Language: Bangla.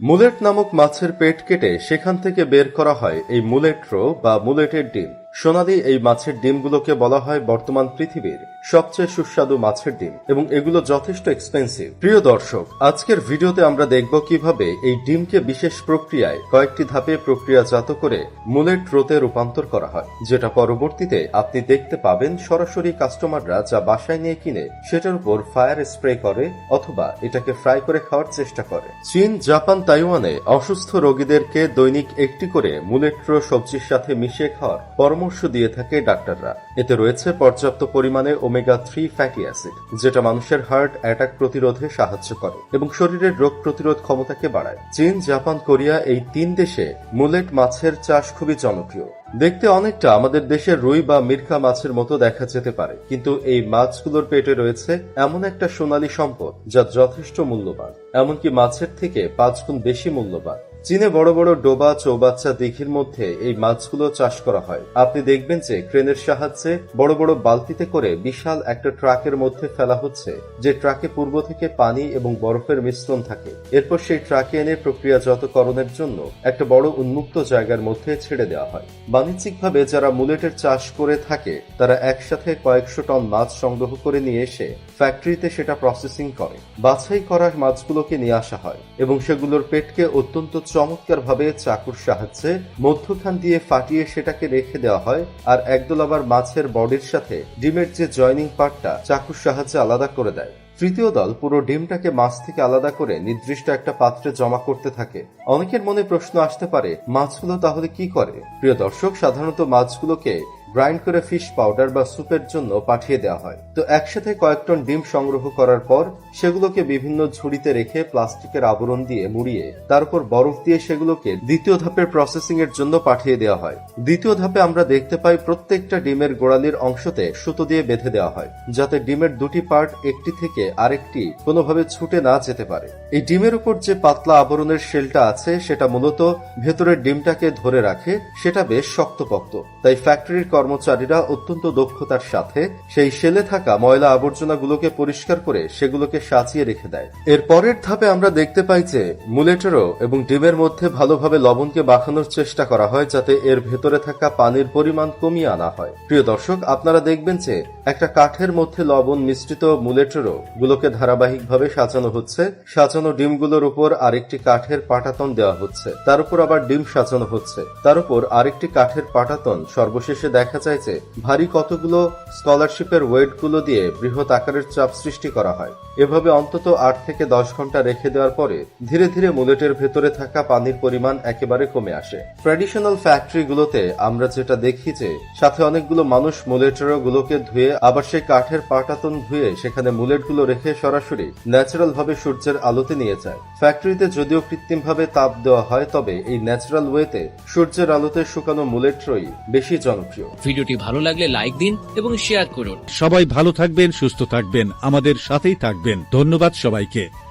মুলেট নামক মাছের পেট কেটে সেখান থেকে বের করা হয় এই মুলেট্রো বা মুলেটের ডিম। সোনালি এই মাছের ডিমগুলোকে বলা হয় বর্তমান পৃথিবীর সবচেয়ে সুস্বাদু মাছের ডিম, এবং এগুলো যথেষ্ট এক্সপেন্সিভ প্রিয় দর্শক, আজকের ভিডিওতে আমরা দেখব কীভাবে এই ডিমকে বিশেষ প্রক্রিয়ায় কয়েকটি ধাপে প্রক্রিয়াজাত করে মুলেট রোতে রূপান্তর করা হয়, যেটা পরবর্তীতে আপনি দেখতে পাবেন সরাসরি কাস্টমাররা যা বাসায় নিয়ে কিনে সেটার উপর ফায়ার স্প্রে করে অথবা এটাকে ফ্রাই করে খাওয়ার চেষ্টা করে। চীন, জাপান, তাইওয়ানে অসুস্থ রোগীদেরকে দৈনিক একটি করে মুলেট্রো সবজির সাথে মিশিয়ে খাওয়ার পরামর্শ দিয়ে থাকে ডাক্তাররা। এতে রয়েছে পর্যাপ্ত পরিমাণে ওমেগা থ্রি ফ্যাটি অ্যাসিড, যেটা মানুষের হার্ট অ্যাটাক প্রতিরোধে সাহায্য করে এবং শরীরের রোগ প্রতিরোধ ক্ষমতাকে বাড়ায়। চীন, জাপান, কোরিয়া এই তিন দেশে মুলেট মাছের চাষ খুবই জনপ্রিয়। দেখতে অনেকটা আমাদের দেশের রুই বা মির্খা মাছের মতো দেখা যেতে পারে, কিন্তু এই মাছগুলোর পেটে রয়েছে এমন একটা সোনালী সম্পদ যা যথেষ্ট মূল্যবান। এমনকি মাছের থেকে পাঁচ গুণ বেশি মূল্যবান। চীনে বড় বড় ডোবা, চৌবাচ্চা, দিঘির মধ্যে এই মাছগুলো চাষ করা হয়। আপনি দেখবেন যে ক্রেনের সাহায্যে বড় বড় বালতিতে করে বিশাল একটা ট্রাকের মধ্যে ফেলা হচ্ছে, যে ট্রাকে পূর্ব থেকে পানি এবং বরফের মিশ্রণ থাকে। এরপর সেই ট্রাকে এনে প্রক্রিয়াজাতকরণের জন্য একটা বড় উন্মুক্ত জায়গার মধ্যে ছেড়ে দেওয়া হয়। বাণিজ্যিকভাবে যারা মুলেটের চাষ করে থাকে, তারা একসাথে কয়েকশো টন মাছ সংগ্রহ করে নিয়ে এসে ফ্যাক্টরিতে সেটা প্রসেসিং করে। বাছাই করা মাছগুলোকে নিয়ে আসা হয় এবং সেগুলোর পেটকে অত্যন্ত চমৎকারভাবে চাকুর সাহায্যে মধ্যখান দিয়ে ফাটিয়ে সেটাকে রেখে দেওয়া হয় আর একদল আবার মাছের বডির সাথে ডিমের যে জয়নিং পার্টটা চাকুর সাহায্যে আলাদা করে দেয়। তৃতীয় দল পুরো ডিমটাকে মাছ থেকে আলাদা করে নির্দিষ্ট একটা পাত্রে জমা করতে থাকে। অনেকের মনে প্রশ্ন আসতে পারে, মাছগুলো তাহলে কি করে? প্রিয় দর্শক, সাধারণত মাছগুলোকে গ্রাইন্ড করে ফিশ পাউডার বা স্যুপের জন্য পাঠিয়ে দেওয়া হয়। তো একসাথে কয়েক টন ডিম সংগ্রহ করার পর সেগুলোকে বিভিন্ন ঝুড়িতে রেখে প্লাস্টিকের আবরণ দিয়ে মুড়িয়ে তার উপর বরফ দিয়ে সেগুলোকে দ্বিতীয় ধাপের প্রসেসিং এর জন্য পাঠিয়ে দেওয়া হয়। দ্বিতীয় ধাপে আমরা দেখতে পাই প্রত্যেকটা ডিমের গোড়ালির অংশতে সুতো দিয়ে বেঁধে দেওয়া হয়, যাতে ডিমের দুটি পার্ট একটি থেকে আরেকটি কোনোভাবে ছুটে না যেতে পারে। এই ডিমের উপর যে পাতলা আবরণের শেলটা আছে, সেটা মূলত ভেতরের ডিমটাকে ধরে রাখে, সেটা বেশ শক্তপোক্ত। তাই ফ্যাক্টরির কর্মচারীরা অত্যন্ত দক্ষতার সাথে সেই শেলে থাকা ময়লা আবর্জনাগুলোকে পরিষ্কার করে সেগুলোকে সাজিয়ে রেখে দেয়। এর পরের ধাপে আমরা দেখতে পাই যে মুলেটেরও এবং ডিমের মধ্যে ভালোভাবে লবণকে মাখানোর চেষ্টা করা হয় যাতে এর ভেতরে থাকা পানির পরিমাণ কমিয়ে আনা হয়। প্রিয় দর্শক, আপনারা দেখবেন যে একটা কাঠের মধ্যে লবণ মিশ্রিত মুলেটেরও গুলোকে ধারাবাহিকভাবে সাজানো হচ্ছে। সাজানো ডিমগুলোর উপর আরেকটি কাঠের পাটাতন দেওয়া হচ্ছে। তার উপর আবার ডিম সাজানো হচ্ছে। তার উপর আরেকটি কাঠের পাটাতন। সর্বশেষে দেখা যায় যে ভারী কতগুলো স্কলারশিপের ওয়েটগুলো দিয়ে বৃহৎ আকারের চাপ সৃষ্টি করা হয়। এভাবে অন্তত আট থেকে দশ ঘণ্টা রেখে দেওয়ার পরে ধীরে ধীরে মুলেটের ভেতরে থাকা পানির পরিমাণ একেবারে কমে আসে। ট্র্যাডিশনাল ফ্যাক্টরিগুলোতে আমরা যেটা দেখি যে সাথে অনেকগুলো মানুষ মুলেটেরো গুলোকে ধুয়ে আবার সেই কাঠের পাটাতন ধুয়ে সেখানে মুলেটগুলো রেখে সরাসরি ন্যাচারাল ভাবে সূর্যের আলোতে নিয়ে যায় ফ্যাক্টরিতে যদিও কৃত্রিমভাবে তাপ দেওয়া হয় তবে এই ন্যাচারাল ওয়েতে সূর্যের আলোতে শুকানো মুলেট্রই বেশি জনপ্রিয়। ভিডিওটি ভালো লাগলে লাইক দিন এবং শেয়ার করুন। সবাই ভালো থাকবেন সুস্থ থাকবেন আমাদের সাথেই থাকবেন। ধন্যবাদ সবাইকে।